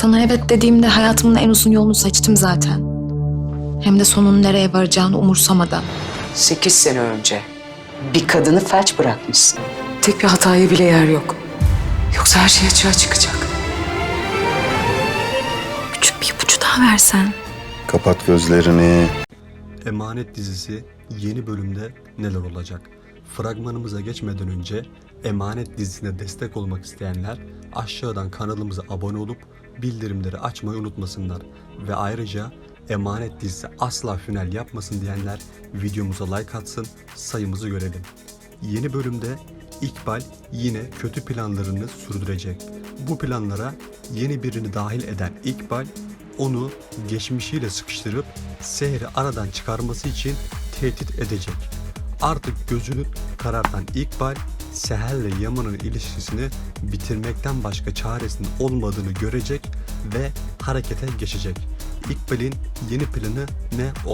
Sana evet dediğimde hayatımın en uzun yolunu seçtim zaten. Hem de sonun nereye varacağını umursamadan. Sekiz sene önce bir kadını felç bırakmışsın. Tek bir hataya bile yer yok. Yoksa her şey açığa çıkacak. Küçük bir ipucu daha versen. Kapat gözlerini. Emanet dizisi yeni bölümde neler olacak? Fragmanımıza geçmeden önce Emanet dizisine destek olmak isteyenler aşağıdan kanalımıza abone olup bildirimleri açmayı unutmasınlar. Ve ayrıca Emanet dizisi asla final yapmasın diyenler videomuza like atsın sayımızı görelim. Yeni bölümde İkbal yine kötü planlarını sürdürecek. Bu planlara yeni birini dahil eden İkbal onu geçmişiyle sıkıştırıp Seher'i aradan çıkarması için tehdit edecek. Artık gözünü karartan İkbal, Seher'le Yaman'ın ilişkisini bitirmekten başka çaresinin olmadığını görecek ve harekete geçecek. İkbal'in yeni planı ne olacak?